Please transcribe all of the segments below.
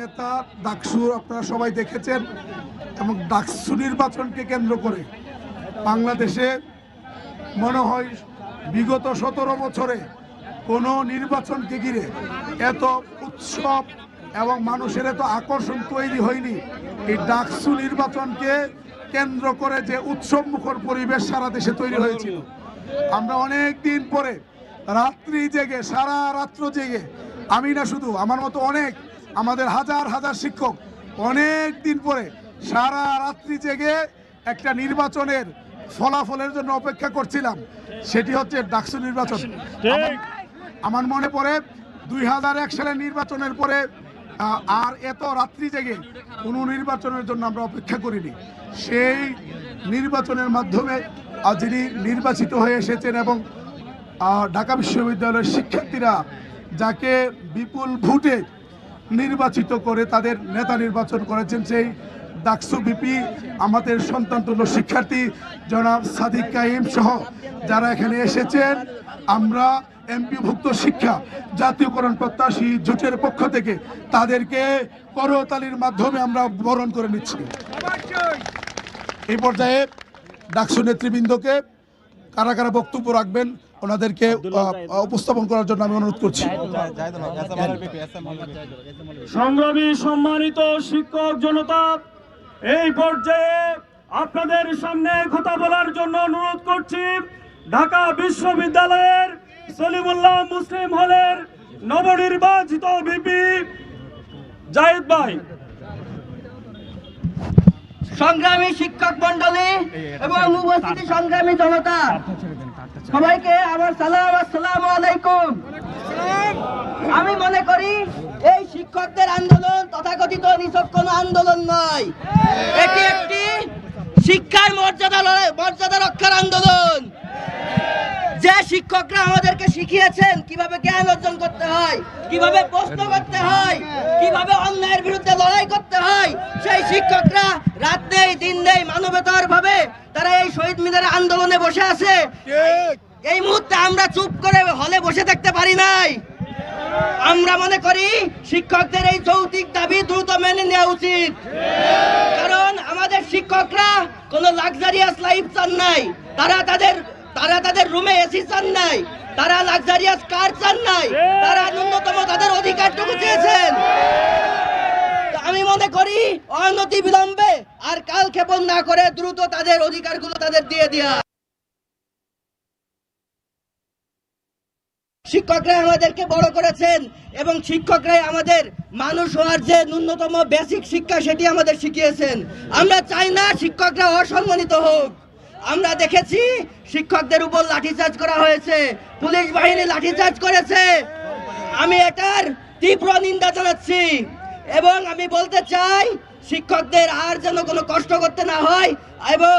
নেতা ডাকসু আপনারা সবাই দেখেছেন এবং ডাকসু নির্বাচনকে কেন্দ্র করে বাংলাদেশে মনে হয় বিগত সতেরো বছরে কোনো নির্বাচনকে ঘিরে এত উৎসব এবং মানুষের এত আকর্ষণ তৈরি হয়নি। এই ডাকসু নির্বাচনকে কেন্দ্র করে যে উৎসব মুখর পরিবেশ সারা দেশে তৈরি হয়েছিল। আমরা অনেক দিন পরে, রাত্রি জেগে, সারা রাত্র জেগে, আমি না শুধু, আমার মতো অনেক আমাদের হাজার হাজার শিক্ষক অনেক দিন পরে সারা রাত্রি জেগে একটা নির্বাচনের ফলাফলের জন্য অপেক্ষা করছিলাম। সেটি হচ্ছে ডাকসু নির্বাচন। আমার- আমার মনে পড়ে দুই হাজার এক সালের নির্বাচনের পরে আর এত রাত্রি জেগে কোনো নির্বাচনের জন্য আমরা অপেক্ষা করিনি। সেই নির্বাচনের মাধ্যমে যিনি নির্বাচিত হয়ে এসেছেন এবং ঢাকা বিশ্ববিদ্যালয়ের শিক্ষার্থীরা যাকে বিপুল ভোটে নির্বাচিত করে তাদের নেতা নির্বাচন করেছেন সেই ডাকসু বিপি আমাদের সন্তানতুল্য শিক্ষার্থী জনাব সাদিক কাইম সহ যারা এখানে এসেছেন, আমরা এমপিভুক্ত শিক্ষা, জাতীয়করণ প্রত্যাশী জোটের পক্ষ থেকে তাদেরকে করতালির মাধ্যমে আমরা বরণ করে নিচ্ছি। এই পর্যায়ে ডাকসু নেতৃবৃন্দকে কারা কারা বক্তব্য রাখবেন ওনাদেরকে উপস্থাপন করার জন্য আমি অনুরোধ করছি সংগ্রামী সম্মানিত শিক্ষক জনতা এই পর্যায়ে আপনাদের সামনে কথা বলার জন্য অনুরোধ করছি ঢাকা বিশ্ববিদ্যালয়ের সলিমুল্লাহ মুসলিম হলের নবনির্বাচিত ভিপি জাহিদ ভাই সংগ্রামী শিক্ষক মন্ডলী এবং উপস্থিতি সংগ্রামী জনতা সবাইকে আমার সালাম, আসসালামু আলাইকুম। আমি মনে করি এই শিক্ষকদের আন্দোলন তথাকথিত নিছক কোনো আন্দোলন নয়। এটি একটি শিক্ষার মর্যাদা লড়াই, মর্যাদা রক্ষার আন্দোলন। যে শিক্ষকরা আমাদেরকে শিখিয়েছেন কীভাবে জ্ঞান অর্জন করতে হয়, কীভাবে প্রশ্ন করতে হয়, কীভাবে অন্যায়ের বিরুদ্ধে লড়াই করতে হয়, সেই শিক্ষকরা রাত নেই, দিন নেই মানবতার ভাবে তারা এই শহীদ মিনারে আন্দোলনে বসে আছে। এই মুহূর্তে আমরা চুপ করে হলে বসে থাকতে পারি নাই। আমরা মনে করি শিক্ষকদের এই যৌতিক দাবি দ্রুত মেনে নেওয়া উচিত। কারণ আমাদের শিক্ষকরা কোনো লাক্সারিয়াস লাইফ চান নাই। তারা তাদের তারা তাদের রুমে এসি চান নাই। তারা লাক্সারিয়াস কার চান নাই। তারা ন্যূনতম তাদের অধিকারটুকু চেয়েছেন। আমি মনে করি অনতি বিলম্বে আর কাল ক্ষেপণ না করে দ্রুত তাদের অধিকারগুলো তাদের দিয়ে দেওয়া শিক্ষকরা আমাদেরকে বড় করেছেন এবং শিক্ষকরাই আমাদের মানুষ হওয়ার যে ন্যূনতম বেসিক শিক্ষা সেটি আমাদের শিখিয়েছেন। আমরা চাই না শিক্ষকরা অসম্মানিত হোক। আমরা দেখেছি শিক্ষকদের উপর লাঠিচার্জ করা হয়েছে। পুলিশ বাহিনী লাঠিচার্জ করেছে। আমি এটার তীব্র নিন্দা জানাচ্ছি এবং আমি বলতে চাই শিক্ষকদের আর যেন কোনো কষ্ট করতে না হয় এবং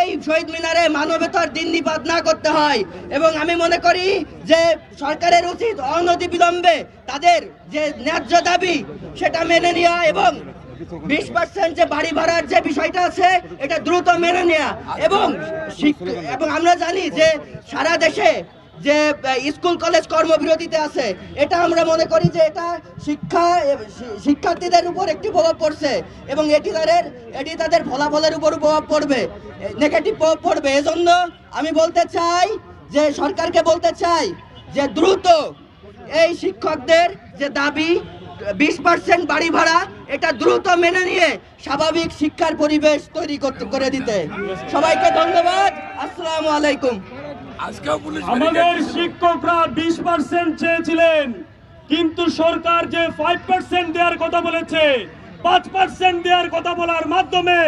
এই শহীদ মিনারে মানবতার দিন নিপাত না করতে হয়। এবং আমি মনে করি যে সরকারের উচিত অনতি বিলম্বে তাদের যে ন্যায্য দাবি সেটা মেনে নেওয়া এবং বিশ পার্সেন্ট যে বাড়ি ভাড়ার যে বিষয়টা আছে, এটা দ্রুত মেনে নেওয়া। এবং এবং আমরা জানি যে সারা দেশে যে স্কুল, কলেজ কর্মবিরতিতে আছে, এটা আমরা মনে করি যে এটা শিক্ষা শিক্ষার্থীদের উপর একটি প্রভাব পড়ছে এবং এটি তাদের এটি তাদের ফলাফলের উপর প্রভাব পড়বে নেগেটিভ প্রভাব পড়বে। এজন্য আমি বলতে চাই যে, সরকারকে বলতে চাই যে, দ্রুত এই শিক্ষকদের যে দাবি, বিশ পার্সেন্ট বাড়ি ভাড়া, এটা দ্রুত মেনে নিয়ে স্বাভাবিক শিক্ষার পরিবেশ তৈরি করে দিতে। সবাইকে ধন্যবাদ। আসসালামু আলাইকুম। আমাদের শিক্ষকরা বিশ পার্সেন্ট চেয়েছিলেন কিন্তু সরকার যে ফাইভ পার্সেন্ট দেওয়ার কথা বলেছে পাঁচ পার্সেন্ট দেওয়ার কথা বলার মাধ্যমে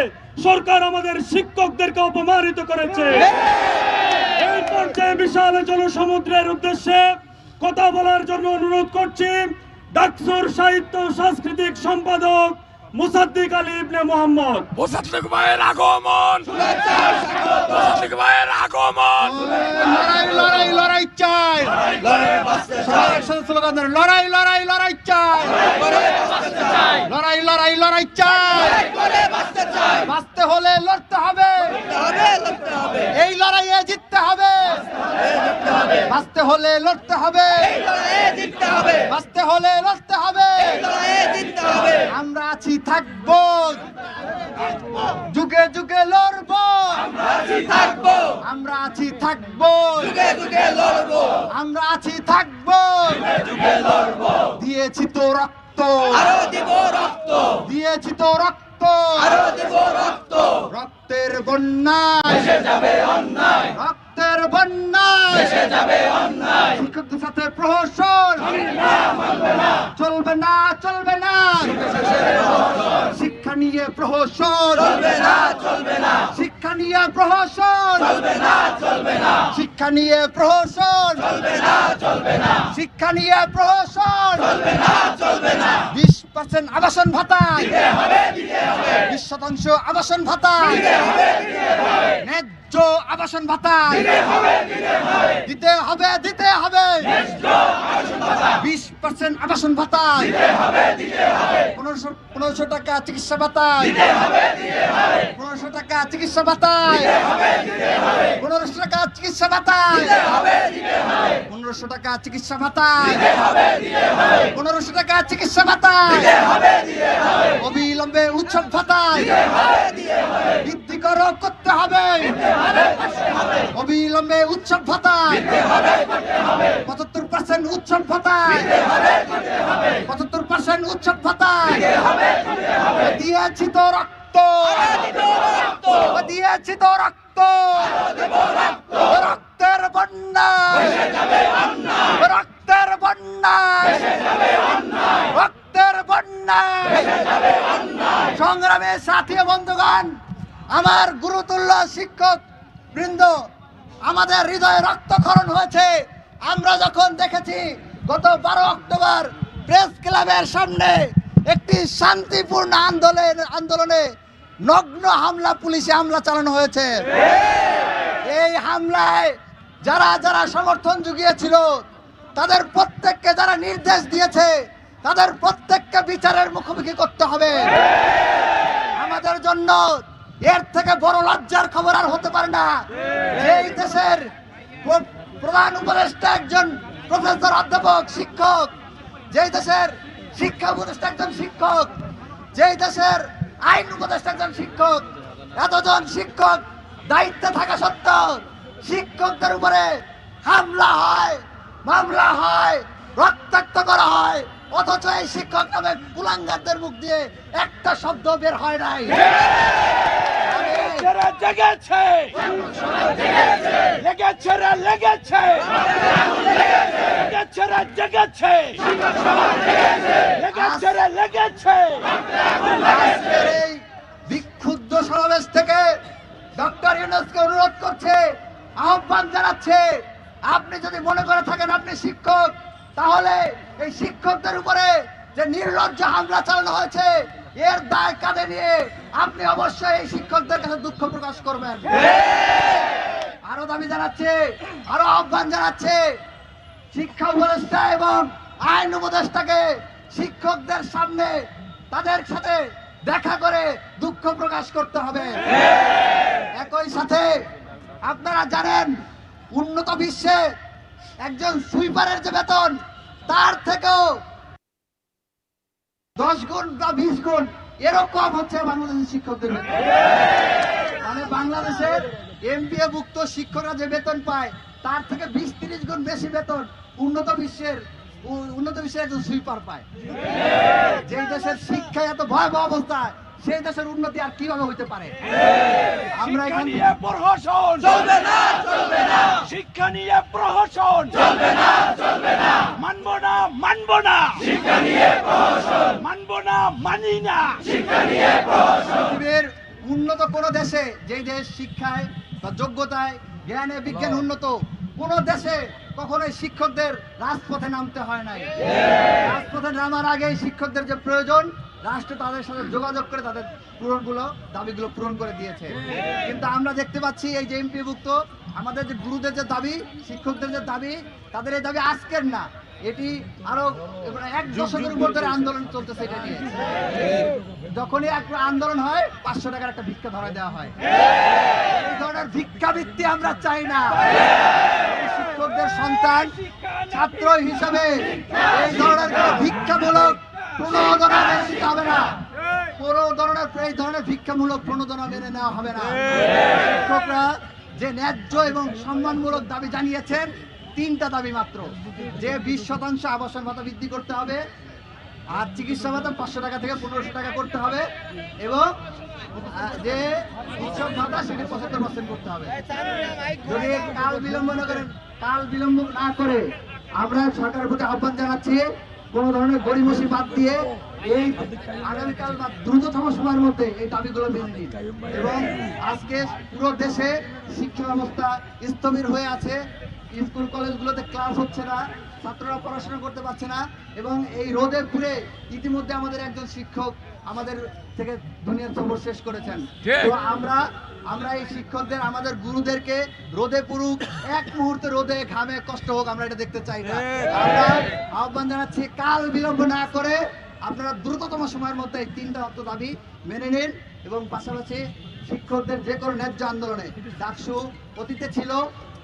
সরকার আমাদের শিক্ষকদেরকে অপমানিত করেছে। এই পর্যায়ে বিশাল জনসমুদ্রের উদ্দেশ্যে কথা বলার জন্য অনুরোধ করছি ডাকসুর সাহিত্য সাংস্কৃতিক সম্পাদক মুসাদ্দিক আলী ইবনে মোহাম্মদ। মোসাদ্দেক ভাইয়ের আগমন। মোসাদ্দেক ভাইয়ের আগমন। লড়াই লড়াই লড়াই চাই। লড়াই লড়াই লড়াই চাই। লড়াই লড়াই লড়াই চাই। বাঁচতে হলে লড়তে হবে। এই লড়াইয়ে জিততে হবে। বাঁচতে হলে লড়তে হবে। বাঁচতে হলে লড়তে হবে। থাকব। যুগে যুগে লড়বো। থাকব। আমরা আছি থাকব। যুগে যুগে লড়বো। আমরা আছি থাকব। দিয়েছি তো রক্ত। আরও দিব রক্ত। দিয়েছি তো রক্ত। আরও দিব রক্ত। রক্তের বন্যায়। যাবে অন্যায়। রক্তের বন্যায়। যাবে অন্যায়। সাথে প্রহসন। চলবে না চলবে না। শিক্ষা নিয়ে প্রহসন। চলবে না চলবে না। শিক্ষা নিয়ে প্রহসন। চলবে না চলবে না। শিক্ষা নিয়ে প্রহসন। চলবে না চলবে না। শিক্ষা নিয়ে প্রহসন। চলবে না চলবে না। বিশ পার্সেন্ট আবাসন ভাতা বিশ শতাংশ আবাসন ভাতা ন্যায্য আবাসন ভাতা দিতে হবে দিতে হবে। বিশ পার্সেন্ট আবাসন ভাতা পনেরোশো পনেরোশো টাকা চিকিৎসা ভাতা পনেরোশো টাকা চিকিৎসা ভাতা পনেরোশো টাকা চিকিৎসা ভাতা পনেরোশো টাকা চিকিৎসা ভাতা পনেরোশো টাকা চিকিৎসা ভাতা অবিলম্বে উৎসব ভাতা বৃদ্ধি করো করতে হবে। অবিলম্বে উৎসব ভাতা পঁচাত্তর পার্সেন্ট উৎসব ভাতা পঁচাত্তর পার্সেন্ট উৎসব ভাতা দিয়েছি তো রক্ত। দিয়েছি তো রক্ত। রক্তের বন্যা। রক্তের বন্যা। রক্তের বন্যা। সংগ্রামে সাথী বন্ধুগণ আমার গুরুতুল্য শিক্ষক বৃন্দ, আমাদের হৃদয়ে রক্তক্ষরণ হয়েছে। আমরা যখন দেখেছি গত বারো অক্টোবর প্রেস ক্লাবের সামনে একটি শান্তিপূর্ণ আন্দোলন, আন্দোলনে নগ্ন হামলা, পুলিশে হামলা চালানো হয়েছে। এই হামলায় যারা যারা সমর্থন জুগিয়েছিল, তাদের প্রত্যেককে যারা নির্দেশ দিয়েছে, তাদের প্রত্যেককে বিচারের মুখোমুখি করতে হবে। আমাদের জন্য এর থেকে বড় লজ্জার খবর আর হতে পারে না। এই দেশের প্রধান উপদেষ্টা একজন প্রফেসর অধ্যাপক শিক্ষক যেই দেশের শিক্ষা উপদেষ্টা একজন শিক্ষক যেই দেশের আইন উপদেষ্টা একজন শিক্ষক এতজন শিক্ষক দায়িত্বে থাকা সত্ত্বেও শিক্ষকদের উপরে হামলা হয় মামলা হয় রক্তাক্ত করা হয়। অথচ এই শিক্ষক নামে কুলাঙ্গারদের মুখ দিয়ে একটা শব্দ বের হয় নাই। জেগেছে। লেগেছে রে লেগেছে। লেগেছে রে জেগেছে। লেগেছে রে লেগেছে। বিক্ষুব্ধ সমাবেশ থেকে ডক্টর ইউনুসকে অনুরোধ করছে আহ্বান জানাচ্ছে আপনি যদি মনে করে থাকেন আপনি শিক্ষক তাহলে এই শিক্ষকদের উপরে যে নির্লজ্জ হামলা চালানো হয়েছে, এর দায় কাঁধে নিয়ে আপনি অবশ্যই এই শিক্ষকদের কাছে দুঃখ প্রকাশ করবেন। আরও দাবি জানাচ্ছে, আরও আহ্বান জানাচ্ছে, শিক্ষা উপদেষ্টা এবং আইন উপদেষ্টাকে শিক্ষকদের সামনে তাদের সাথে দেখা করে দুঃখ প্রকাশ করতে হবে। একই সাথে আপনারা জানেন, উন্নত বিশ্বে একজন সুইপারের যে বেতন, তার থেকেও দশ গুণ বা বিশ গুণ এরও কম হচ্ছে বাংলাদেশের শিক্ষকদের মানে বাংলাদেশের এমবিএ ভুক্ত শিক্ষকরা যে বেতন পায়, তার থেকে বিশ তিরিশ গুণ বেশি বেতন উন্নত বিশ্বের উন্নত বিশ্বের একজন সুইপার পায়। যেই দেশের শিক্ষায় এত ভয়াবহ অবস্থা সেই দেশের উন্নতি আর কীভাবে হইতে পারে? আমরা এখান নিয়ে প্রহসন। চলবে না চলবে না। শিক্ষা নিয়ে প্রহসন। চলবে না চলবে না। মানবো না মানবো না। শিক্ষা নিয়ে প্রহসন। মানবো না মানি না। শিক্ষা নিয়ে প্রহসন। পৃথিবীর উন্নত কোন দেশে যেই দেশ শিক্ষায় বা যোগ্যতায় জ্ঞানে বিজ্ঞান উন্নত কোন দেশে কখনোই শিক্ষকদের রাজপথে নামতে হয় নাই। রাজপথে নামার আগে শিক্ষকদের যে প্রয়োজন রাষ্ট্র তাদের সাথে যোগাযোগ করে তাদের পূরণগুলো দাবিগুলো পূরণ করে দিয়েছে। কিন্তু আমরা দেখতে পাচ্ছি এই যে এমপিভুক্ত আমাদের যে গুরুদের যে দাবি শিক্ষকদের যে দাবি তাদের এই দাবি আজকের না। এটি আরও এক দশকের উপর ধরে আন্দোলন চলতেছে এটা নিয়ে। যখনই একটা আন্দোলন হয় পাঁচশো টাকার একটা ভিক্ষা ধরা দেওয়া হয়। এই ধরনের ভিক্ষাবৃত্তি আমরা চাই না। শিক্ষকদের সন্তান ছাত্র হিসাবে এই ধরনের কোনো ভিক্ষামূলক কোনো ধরনের হবে না ভিক্ষামূলক প্রণোদনা মেনে নেওয়া হবে না। শিক্ষকরা যে ন্যায্য এবং সম্মানমূলক দাবি জানিয়েছেন, তিনটা দাবি মাত্র। যে বিশ শতাংশ আবাসন ভাতা বৃদ্ধি করতে হবে, আর চিকিৎসা ভাতা পাঁচশো টাকা থেকে পনেরোশো টাকা করতে হবে এবং যে উৎসব ভাতা সেটি পঁচাত্তর পার্সেন্ট করতে হবে। কাল বিলম্ব না করেন, কাল বিলম্ব না করে আমরা সরকারের প্রতি আহ্বান জানাচ্ছি কোন ধরনের গরিমসি বাদ দিয়ে এই আগামীকাল বা দ্রুততম সময়ের মধ্যে এই দাবিগুলো মেনে নিন। এবং আজকে পুরো দেশে শিক্ষা ব্যবস্থা স্থবির হয়ে আছে। স্কুল কলেজগুলোতে ক্লাস হচ্ছে না ছাত্ররা পড়াশোনা করতে পারছে না এবং এই রোদে পুরে ইতিমধ্যে আমাদের একজন শিক্ষক আমাদের থেকে দুনিয়ার সফর শেষ করেছেন। তো আমরা আমরা এই শিক্ষকদের আমাদের গুরুদেরকে রোদে পুরুক এক মুহূর্তে রোদে ঘামে কষ্ট হোক আমরা এটা দেখতে চাই না। আমরা আহ্বান জানাচ্ছি কাল বিলম্ব না করে আপনারা দ্রুততম সময়ের মধ্যে এই তিনটা অর্থ দাবি মেনে নিন এবং পাশাপাশি শিক্ষকদের যে কোনো ন্যায্য আন্দোলনে। ডাকসু অতীতে ছিল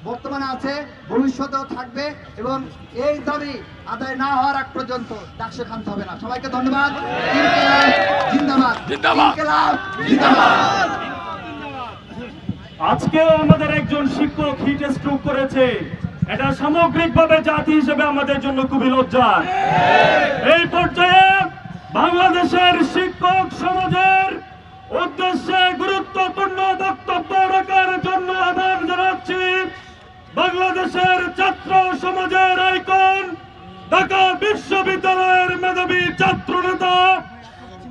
বর্তমানে আছে ভবিষ্যতেও থাকবে এবং এই দাবি আদায় না হওয়ার আগ পর্যন্ত ডাকসু খানতে হবে না। সবাইকে ধন্যবাদ। জিন্দাবাদ। জিন্দাবাদ। আজকেও আমাদের একজন শিক্ষক হিট স্ট্রোক করেছে। এটা সামগ্রিকভাবে জাতি হিসেবে আমাদের জন্য খুবই লজ্জার। এই পর্যায়ে বাংলাদেশের শিক্ষক সমাজের উদ্দেশ্যে গুরুত্বপূর্ণ বক্তব্য রাখার জন্য আহ্বান জানাচ্ছি বাংলাদেশের ছাত্র সমাজের আইকন, ঢাকা বিশ্ববিদ্যালয়ের মেধাবী ছাত্র নেতা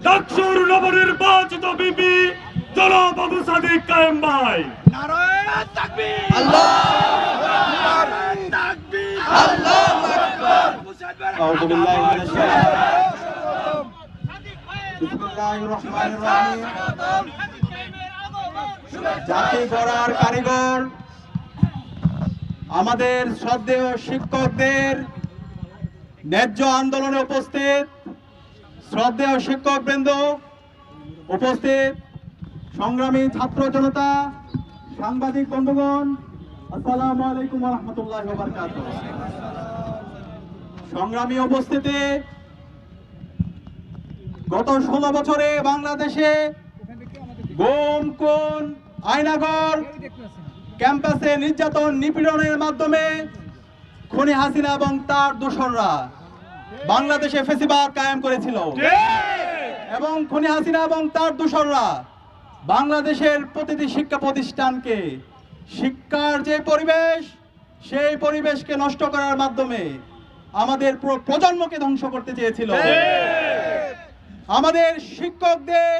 ডাকসুর নবনির্বাচিত বিপি জনবাবু সাদিক কায়েম ভাই। নারায়ণ তাকবীর আল্লাহ নারায়ণ তাকবীর আল্লাহ হুসাইন ভাই أعوذ بالله من الشيطان بسم الله الرحمن الرحيم জাতি গড়ার কারিগর আমাদের শ্রদ্ধেয় শিক্ষকদের ন্যায্য আন্দোলনে উপস্থিত শ্রদ্ধেয় শিক্ষক বৃন্দ উপস্থিত সংগ্রামী ছাত্র জনতা সাংবাদিক বন্ধুগণ আসসালামু আলাইকুম রহমতুল্লাহ সংগ্রামী উপস্থিতি গত ষোলো বছরে বাংলাদেশে গুম কোন আয়নাগর ক্যাম্পাসে নির্যাতন নিপীড়নের মাধ্যমে খনি হাসিনা এবং তার দোসররা বাংলাদেশে ফেসিবাদ কায়েম করেছিল। এবং খনি হাসিনা এবং তার দোসররা বাংলাদেশের প্রতিটি শিক্ষা প্রতিষ্ঠানকে শিক্ষার যে পরিবেশ সেই পরিবেশকে নষ্ট করার মাধ্যমে আমাদের প্রজন্মকে ধ্বংস করতে চেয়েছিল। আমাদের শিক্ষকদের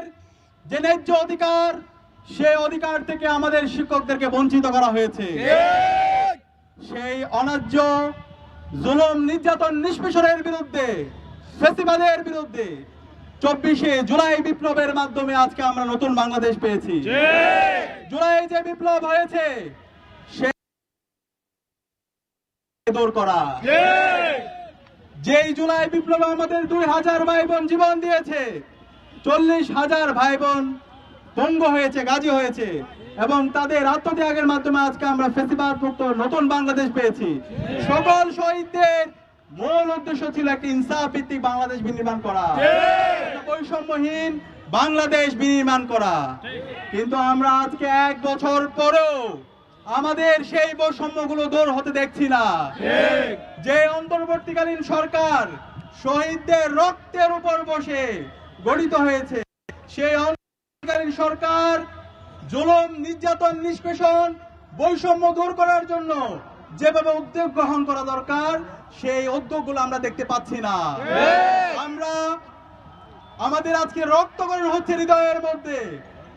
যে ন্যায্য অধিকার সেই অধিকার থেকে আমাদের শিক্ষকদেরকে বঞ্চিত করা হয়েছে। সেই অন্যায্য জুলুম নির্যাতন নিষ্পেষণের বিরুদ্ধে ফেসিবাদের বিরুদ্ধে চব্বিশে জুলাই বিপ্লবের মাধ্যমে আজকে আমরা নতুন বাংলাদেশ পেয়েছি। জুলাই যে বিপ্লব হয়েছে সে দূর করা। যেই জুলাই বিপ্লবে আমাদের দুই হাজার ভাই বোন জীবন দিয়েছে চল্লিশ হাজার ভাই বোন পঙ্গ হয়েছে গাজী হয়েছে এবং তাদের আত্মত্যাগের মাধ্যমে আজকে আমরা ফেসিবাদ মুক্ত নতুন বাংলাদেশ পেয়েছি। সকল শহীদদের মূল উদ্দেশ্য ছিল একটি ইনসাফ ভিত্তিক বাংলাদেশ বিনির্মাণ করা। বৈষম্যহীন বাংলাদেশ বিনির্মাণ করা। কিন্তু আমরা আজকে এক বছর পরেও আমাদের সেই বৈষম্যগুলো দূর হতে দেখছি না। যে অন্তর্বর্তীকালীন সরকার শহীদদের রক্তের উপর বসে গঠিত হয়েছে সেই অন্তর্বর্তীকালীন সরকার জুলুম নির্যাতন নিষ্পেষণ বৈষম্য দূর করার জন্য যেভাবে উদ্যোগ গ্রহণ করা দরকার সেই উদ্যোগগুলো আমরা দেখতে পাচ্ছি না। আমরা আমাদের আজকে রক্তকরণ হচ্ছে হৃদয়ের মধ্যে।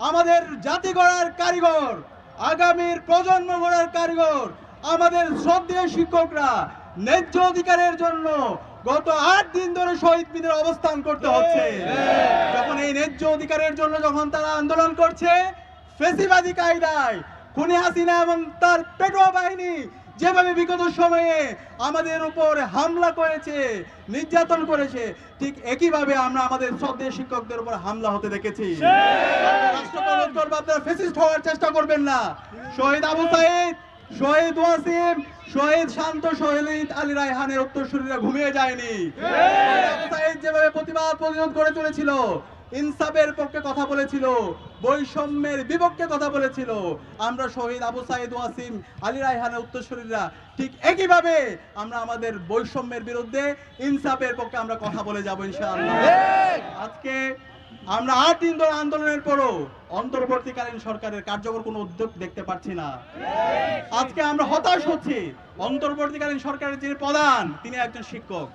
আমাদের জাতি গড়ার কারিগর আগামীর প্রজন্ম গড়ার কারিগর আমাদের শ্রদ্ধেয় শিক্ষকরা ন্যায্য অধিকারের জন্য গত আট দিন ধরে শহীদ মিনারে অবস্থান করতে হচ্ছে। যখন এই ন্যায্য অধিকারের জন্য যখন তারা আন্দোলন করছে ফেসিবাদী কায়দায় খুনি হাসিনা এবং তার পেটোয়া বাহিনী যেভাবে বিগত সময়ে আমাদের উপর হামলা করেছে নির্যাতন করেছে ঠিক একইভাবে আমরা আমাদের শ্রদ্ধেয় শিক্ষকদের উপর হামলা হতে দেখেছি। আপনারা ফেসিস্ট হওয়ার চেষ্টা করবেন না। শহীদ আবু সাইদ শহীদ ওয়াসিম শহীদ শান্ত শহীদ আলী রায়হানের উত্তরসূরিরা ঘুমিয়ে যায়নি। আবু সাইদ যেভাবে প্রতিবাদ প্রতিরোধ করে চলেছিল ইনসাফের পক্ষে কথা বলেছিল, বৈষম্যের বিপক্ষে কথা বলেছিল। আমরা শহীদ আবু সাইদ ওয়াসিম, আলী রায়হানের উত্তরসূরিরা ঠিক একইভাবে আমরা আমাদের বৈষম্যের বিরুদ্ধে ইনসাফের পক্ষে আমরা কথা বলে যাব ইনশাআল্লাহ। আজকে আমরা আট দিন ধরে আন্দোলনের পরও অন্তর্বর্তীকালীন সরকারের কার্যকর কোনো উদ্যোগ দেখতে পাচ্ছি না। আজকে আমরা হতাশ হচ্ছি। অন্তর্বর্তীকালীন সরকারের যিনি প্রধান, তিনি একজন শিক্ষক।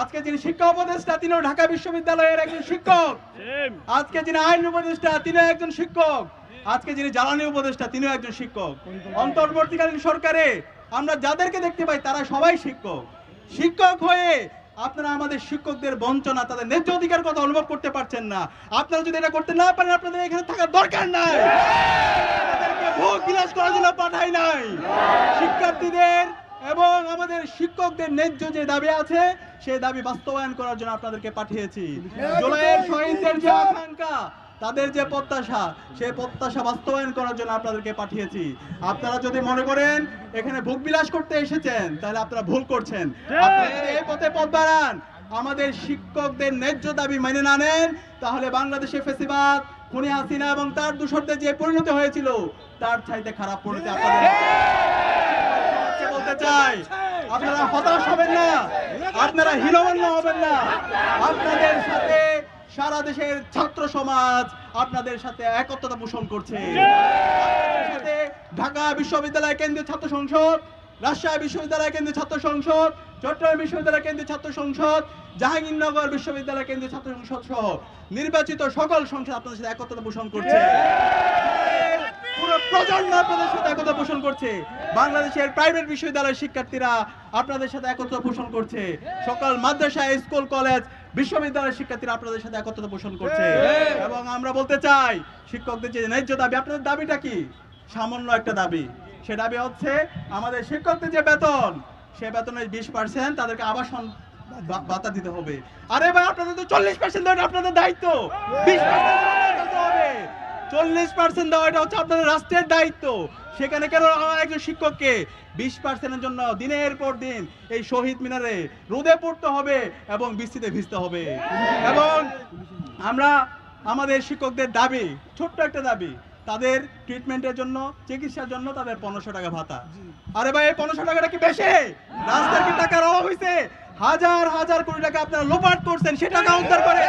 আজকে যিনি শিক্ষা উপদেষ্টা তিনিও ঢাকা বিশ্ববিদ্যালয়ের একজন শিক্ষক। আজকে যিনি আইন উপদেষ্টা তিনিও একজন শিক্ষক। আজকে যিনি জ্বালানি উপদেষ্টা তিনিও একজন শিক্ষক। অন্তর্বর্তীকালীন সরকারে আমরা যাদেরকে দেখতে পাই তারা সবাই শিক্ষক। শিক্ষক হয়ে আপনারা আমাদের শিক্ষকদের বঞ্চনা তাদের ন্যায্য অধিকার কথা অনুভব করতে পারছেন না। আপনারা যদি এটা করতে না পারেন আপনাদের এখানে থাকার দরকার নাই। ভোগ বিলাস করার জন্য পাঠাই নাই। শিক্ষার্থীদের এবং আমাদের শিক্ষকদের ন্যায্য যে দাবি আছে সেই দাবি বাস্তবায়ন করার জন্য আপনাদেরকে পাঠিয়েছি। জুলাইয়ের শহীদদের যে আকাঙ্ক্ষা তাদের যে প্রত্যাশা সেই প্রত্যাশা বাস্তবায়ন করার জন্য আপনাদেরকে পাঠিয়েছি। আপনারা যদি মনে করেন এখানে ভোগ বিলাস করতে এসেছেন তাহলে আপনারা ভুল করছেন। আপনারা এই পথে পথ বাড়ান। আমাদের শিক্ষকদের ন্যায্য দাবি মেনে না নেন তাহলে বাংলাদেশে ফেসিবাদ খুনি হাসিনা এবং তার দূষরদের যে পরিণতি হয়েছিল তার চাইতে খারাপ পরিণতি আপনাদের চাই। আপনারা হতাশ হবেন না। আপনারা হীনমন্য হবেন না। আপনাদের সাথে সারা দেশের ছাত্র সমাজ আপনাদের সাথে একত্রতা পোষণ করছে। ঢাকা বিশ্ববিদ্যালয় কেন্দ্রীয় ছাত্র সংসদ, রাজশাহী বিশ্ববিদ্যালয় কেন্দ্রীয় ছাত্র সংসদ, চট্টগ্রাম বিশ্ববিদ্যালয় কেন্দ্রীয় ছাত্র সংসদ, জাহাঙ্গীরনগর বিশ্ববিদ্যালয় কেন্দ্রীয় ছাত্র সংসদ সহ নির্বাচিত সকল সংসদ আপনাদের সাথে একত্রতা পোষণ করছে। পুরো প্রজন্ম আপনাদের সাথে একতা পোষণ করছে। বাংলাদেশের প্রাইভেট বিশ্ববিদ্যালয়ের শিক্ষার্থীরা আপনাদের সাথে একত্র পোষণ করছে। সকল মাদ্রাসা স্কুল কলেজ বিশ্ববিদ্যালয়ের শিক্ষার্থীরা আপনাদের সাথে একত্র পোষণ করছে। এবং আমরা বলতে চাই শিক্ষকদের যে ন্যায্য দাবি আপনাদের দাবিটা কি? সামান্য একটা দাবি। সে দাবি হচ্ছে আমাদের শিক্ষকদের যে বেতন সে বেতনের বিশ পার্সেন্ট তাদেরকে আবাসন বাতা দিতে হবে। আরে ভাই আপনাদের তো চল্লিশ পার্সেন্ট আপনাদের দায়িত্ব। বিশ পার্সেন্ট হবে। চল্লিশ পার্সেন্ট দেওয়া, এটা হচ্ছে আপনাদের রাষ্ট্রের দায়িত্ব। সেখানে কেন একজন শিক্ষককে বিশ পার্সেন্টের জন্য দিনের পর দিন এই শহীদ মিনারে রোদে পড়তে হবে এবং বৃষ্টিতে ভিজতে হবে। এবং আমরা আমাদের শিক্ষকদের দাবি, ছোট্ট একটা দাবি, তাদের ট্রিটমেন্টের জন্য, চিকিৎসার জন্য তাদের পনেরোশো টাকা ভাতা। আরে ভাই, এই পনেরোশো টাকাটা কি বেশি? রাস্তার কি টাকার অভাব হয়েছে হাজার হাজার কোটি টাকা আপনারা লোপাট করছেন সে টাকা উদ্ধার করে।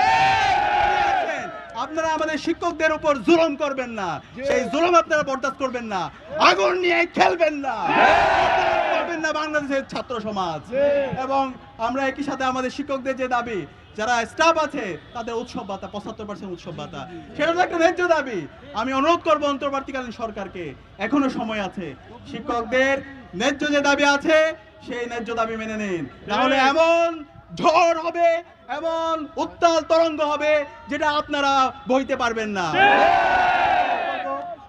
আপনারা আমাদের শিক্ষকদের উপর জুলুম করবেন না। সেই জুলুম আপনারা বরদাস্ত করবেন না। আগুন নিয়ে খেলবেন না। করবেন না বাংলাদেশের ছাত্র সমাজ। এবং আমরা একই সাথে আমাদের শিক্ষকদের যে দাবি যারা স্টাফ আছে তাদের উৎসব ভাতা পঁচাত্তর পার্সেন্ট উৎসব ভাতা। সেটা একটা ন্যায্য দাবি। আমি অনুরোধ করব অন্তর্বর্তীকালীন সরকারকে এখনও সময় আছে। শিক্ষকদের ন্যায্য যে দাবি আছে সেই ন্যায্য দাবি মেনে নিন। তাহলে এমন ঝড় হবে এমন উত্তাল তরঙ্গ হবে যেটা আপনারা বইতে পারবেন না।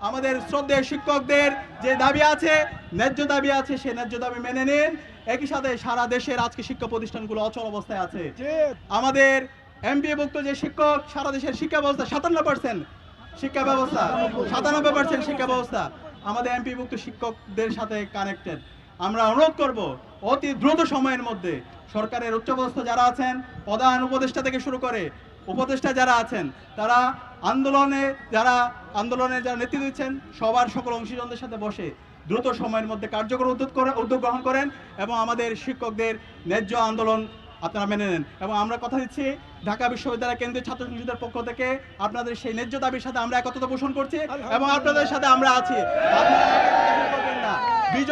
আমাদের শ্রদ্ধেয় শিক্ষকদের যে দাবি আছে, ন্যায্য দাবি আছে, সে ন্যায্য দাবি মেনে নিন। একই সাথে সারা দেশের আজকে শিক্ষা প্রতিষ্ঠানগুলো অচল অবস্থায় আছে। আমাদের এমপিভুক্ত যে শিক্ষক, সারা দেশের শিক্ষা ব্যবস্থা, সাতান্ন পার্সেন্ট শিক্ষা ব্যবস্থা, সাতানব্বই পার্সেন্ট শিক্ষা ব্যবস্থা আমাদের এমপিভুক্ত শিক্ষকদের সাথে কানেক্টেড আমরা অনুরোধ করব, অতি দ্রুত সময়ের মধ্যে সরকারের উচ্চপদস্থ যারা আছেন, প্রধান উপদেষ্টা থেকে শুরু করে উপদেষ্টা যারা আছেন, তারা আন্দোলনে যারা আন্দোলনে যারা নেতৃত্ব দিচ্ছেন, সবার সকল অংশীজনদের সাথে বসে দ্রুত সময়ের মধ্যে কার্যকর উদ্যোগ করে, উদ্যোগ গ্রহণ করেন এবং আমাদের শিক্ষকদের ন্যায্য আন্দোলন আপনারা মেনে নেন। এবং আমরা কথা দিচ্ছি ঢাকা বিশ্ববিদ্যালয় কেন্দ্রীয় ছাত্র সংসদের পক্ষ থেকে আপনাদের সেই ন্যায্য দাবির সাথে আমরা একত্রতা পোষণ করছি এবং আপনাদের সাথে আমরা আছি।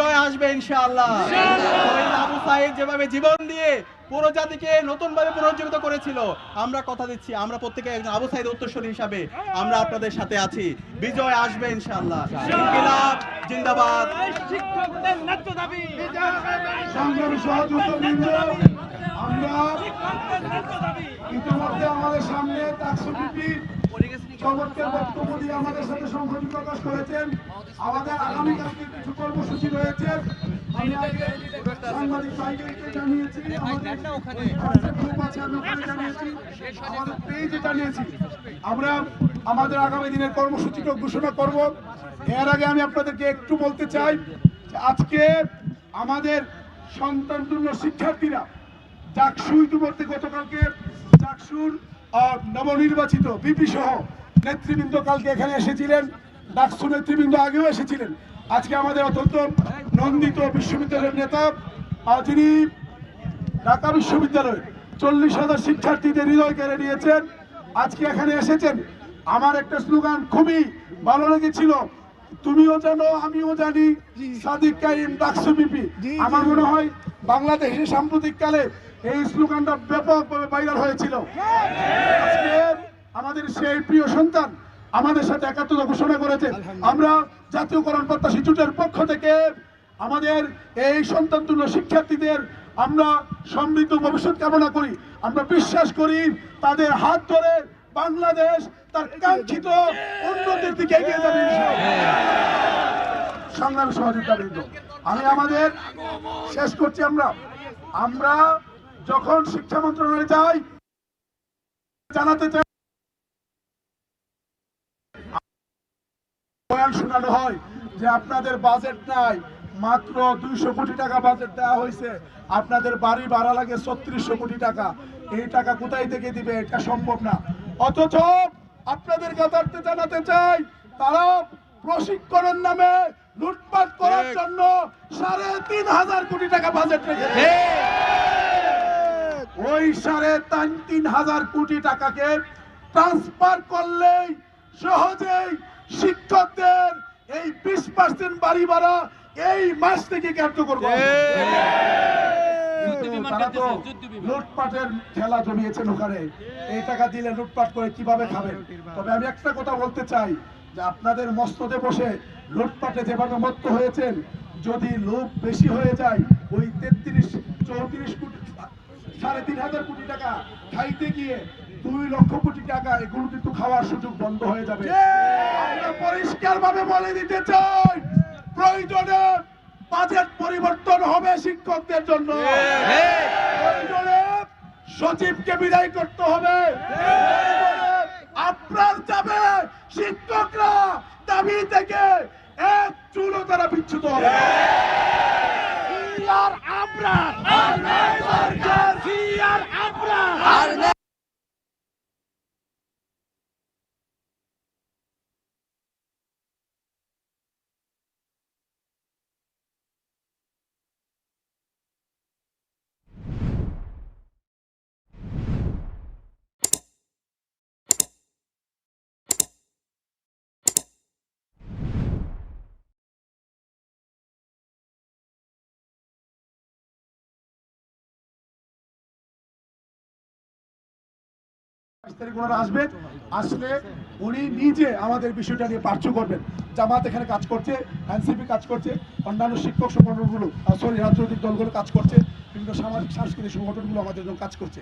বিজয় আসবে ইনশাআল্লাহ। আবু সাইদ যেভাবে জীবন দিয়ে পুরো জাতিকে নতুন ভাবে পুনর্জীবিত করেছিল আমরা কথা দিচ্ছি আমরা প্রত্যেকে একজন আবু সাইদ উত্তরসূরি হিসাবে আমরা আপনাদের সাথে আছি। বিজয় আসবে ইনশাআল্লাহ। ইনকিলাব জিন্দাবাদ। শিক্ষকদের ন্যায্য দাবি। সংগ্রামী আমরা ইতিমধ্যে আমাদের সামনে তাকসুবিপি চমৎকার বক্তব্য দিয়ে আমাদের সাথে সংহতি প্রকাশ করেছেন। আমাদের আগামীকালকে কিছু কর্মসূচি রয়েছে। আমি আগে সাংবাদিক আমরা আমাদের আগামী দিনের কর্মসূচিকে ঘোষণা করব। এর আগে আমি আপনাদেরকে একটু বলতে চাই আজকে আমাদের সন্তানতুল্য শিক্ষার্থীরা চাকসু ইতিমধ্যে গতকালকে চাকসুর নবনির্বাচিত বিপি সহ নেতৃবৃন্দ কালকে এখানে এসেছিলেন ডাকসু নেতৃবৃন্দ আগেও এসেছিলেন। আজকে আমাদের অত্যন্ত নন্দিত বিশ্ববিদ্যালয়ের নেতা যিনি ঢাকা বিশ্ববিদ্যালয় চল্লিশ হাজার শিক্ষার্থীদের হৃদয় কেড়ে নিয়েছেন আজকে এখানে এসেছেন। আমার একটা স্লোগান খুবই ভালো লেগেছিল তুমিও জানো আমিও জানি সাদিক কাইম ডাকসু বিপি। আমার মনে হয় বাংলাদেশে সাম্প্রতিক কালে এই স্লোগানটা ব্যাপকভাবে ভাইরাল হয়েছিল। আজকে আমাদের সেই প্রিয় সন্তান আমাদের সাথে একাত্মতা ঘোষণা করেছে। আমরা জাতীয়করণ প্রত্যাশী জোটের পক্ষ থেকে আমাদের এই সন্তানতুল্য শিক্ষার্থীদের আমরা সমৃদ্ধ ভবিষ্যৎ কামনা করি। আমরা বিশ্বাস করি তাদের হাত ধরে বাংলাদেশ তার কাঙ্ক্ষিত উন্নতির দিকে এগিয়ে যাবে ইনশাআল্লাহ। সহযোগিতা সহযোগিতাবৃন্দ আমি আমাদের শেষ করছি আমরা। আমরা যখন শিক্ষা মন্ত্রণালয়ে যাই জানাতে চাই শোনানো হয় যে আপনাদের বাজেট নাই মাত্র দুইশো কোটি টাকা বাজেট দেওয়া হয়েছে। আপনাদের বাড়ি ভাড়া লাগে ছত্রিশশো কোটি টাকা। এই টাকা কোথায় থেকে দিবে? এটা সম্ভব না। অথচ আপনাদের কাতারতে জানাতে চাই তারা প্রশিক্ষণের নামে লুটপাট করার জন্য সাড়ে তিন হাজার কোটি টাকা বাজেট রেখেছে। ওই সাড়ে তিন হাজার কোটি টাকাকে ট্রান্সফার করলেই সহজেই শিক্ষকদের এই বিশ পার্সেন্ট বাড়ি ভাড়া এই মাস থেকে কার্যকর করা হবে। কিন্তু তারা তো লুটপাটের খেলা জমিয়েছেন ওখানে। এই টাকা দিলে লুটপাট করে কীভাবে খাবেন? তবে আমি একটা কথা বলতে চাই যে আপনাদের মস্তদে বসে লুটপাটে যেভাবে মত্ত হয়েছেন যদি লোভ বেশি হয়ে যায় ওই তেত্রিশ চৌত্রিশ কোটি সাড়ে তিন হাজার কোটি টাকা খাইতে গিয়ে দুই লক্ষ কোটি টাকা এগুলো কিন্তু খাওয়ার সুযোগ বন্ধ হয়ে যাবে। আমরা পরিষ্কার ভাবে বলে দিতে চাই প্রয়োজনে বাজেট পরিবর্তন হবে শিক্ষকদের জন্য। প্রয়োজনে সচিবকে বিদায় করতে হবে। আপনার যাবে শিক্ষকরা দাবি থেকে এক চুলো তারা বিচ্ছুত হবে আর আমরা আর আমরা তারিখ ওনারা আসবেন আসলে উনি নিজে আমাদের বিষয়টা নিয়ে পার্শ্ব করবেন। জামাত এখানে কাজ করছে, এনসিপি কাজ করছে, অন্যান্য শিক্ষক সংগঠনগুলো সরি রাজনৈতিক দলগুলো কাজ করছে, বিভিন্ন সামাজিক, সাংস্কৃতিক সংগঠনগুলো আমাদের জন্য কাজ করছে।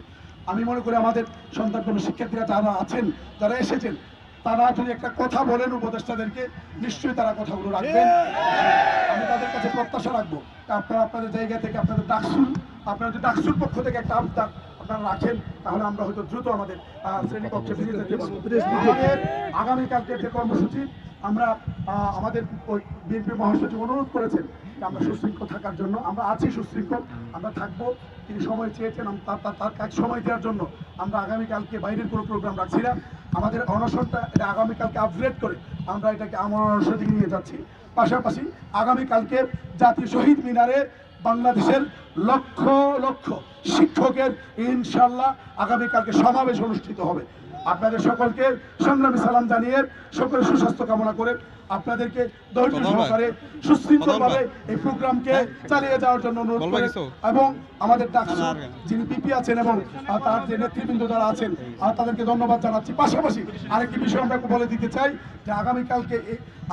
আমি মনে করি আমাদের সন্তান কোনো শিক্ষার্থীরা যারা আছেন, যারা এসেছেন, তারা যদি একটা কথা বলেন উপদেষ্টাদেরকে, নিশ্চয়ই তারা কথাগুলো রাখবেন। আমি তাদের কাছে প্রত্যাশা রাখব। আপনারা আপনাদের জায়গা থেকে আপনাদের ডাকসুল আপনারা যদি ডাকসুল পক্ষ থেকে একটা আপনারা রাখেন তাহলে আমরা হয়তো দ্রুত আমাদের শ্রেণীকক্ষে ফিরে যেতে পারব। আমাদের আগামীকালকে যে কর্মসূচি আমরা আমাদের ওই বিএনপি মহাসচিব অনুরোধ করেছেন যে আমরা সুশৃঙ্খল থাকার জন্য আমরা আছি সুশৃঙ্খল আমরা থাকব তিনি সময় চেয়েছেন তার তার- তার কাজ সময় দেওয়ার জন্য আমরা আগামীকালকে বাইরের কোনো প্রোগ্রাম রাখছি না। আমাদের অনশনটা এটা আগামীকালকে আপগ্রেড করে আমরা এটাকে আমার অনশন দিকে নিয়ে যাচ্ছি। পাশাপাশি আগামীকালকে জাতীয় শহীদ মিনারে বাংলাদেশের লক্ষ লক্ষ শিক্ষকের ইনশাল্লাহ আগামীকালকে সমাবেশ অনুষ্ঠিত হবে। আপনাদের সকলকে সংগ্রামী সালাম জানিয়ে সকলের সুস্বাস্থ্য কামনা করে আপনাদেরকে ধৈর্য সহকারে সুশৃঙ্খলভাবে এই প্রোগ্রামকে চালিয়ে যাওয়ার জন্য অনুরোধ করে এবং আমাদের ডাকসু যিনি পিপি আছেন এবং তার যে নেতৃবৃন্দ যারা আছেন তাদেরকে ধন্যবাদ জানাচ্ছি। পাশাপাশি আরেকটি বিষয় আমরা বলে দিতে চাই যে আগামীকালকে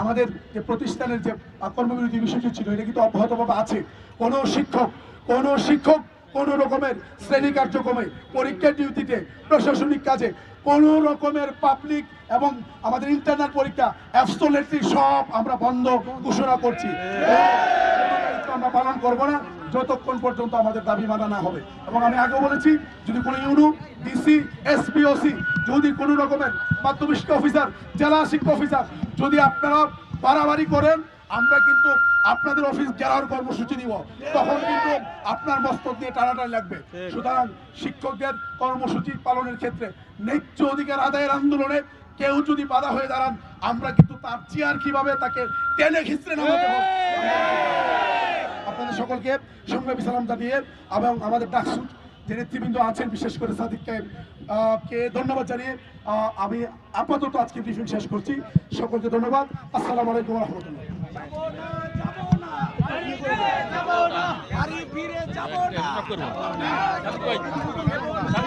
আমাদের যে প্রতিষ্ঠানের যে কর্মবিরতি বিষয়টি ছিল এটা কিন্তু অব্যাহতভাবে আছে। কোনো শিক্ষক কোনো শিক্ষক কোনো রকমের শ্রেণি কার্যক্রমে, পরীক্ষার ডিউটিতে প্রশাসনিক কাজে কোনো রকমের পাবলিক এবং আমাদের ইন্টারনাল পরীক্ষা অ্যাবসোলেটলি সব আমরা বন্ধ ঘোষণা করছি। আমরা পালন করব না, যতক্ষণ পর্যন্ত আমাদের দাবি মানা না হবে। এবং আমি আগে বলেছি, যদি কোনো ইউনু, ডিসি এসপিওসি যদি কোনো রকমের মাধ্যমিক অফিসার জেলা শিক্ষা অফিসার যদি আপনারা বাড়াবাড়ি করেন আমরা কিন্তু আপনাদের অফিস গেরার কর্মসূচি দিব তখন কিন্তু আপনার মস্তক দিয়ে টানাটানি লাগবে। সুতরাং শিক্ষকদের কর্মসূচি পালনের ক্ষেত্রে ন্যায্য অধিকার আদায়ের আন্দোলনে কেউ যদি বাধা হয়ে দাঁড়ান আমরা কিন্তু তার চেয়ার কীভাবে তাকে টেনে খিচড়ে নামাতে আপনাদের সকলকে সংগ্রামী সালাম জানিয়ে এবং আমাদের ডাকসু যে নেতৃবৃন্দ আছেন বিশেষ করে সাদিককে আহ, কে ধন্যবাদ জানিয়ে আমি আপাতত আজকে ব্রিফিং শেষ করছি। সকলকে ধন্যবাদ। আসসালামু আলাইকুম রহমতুল্লাহ। যাব না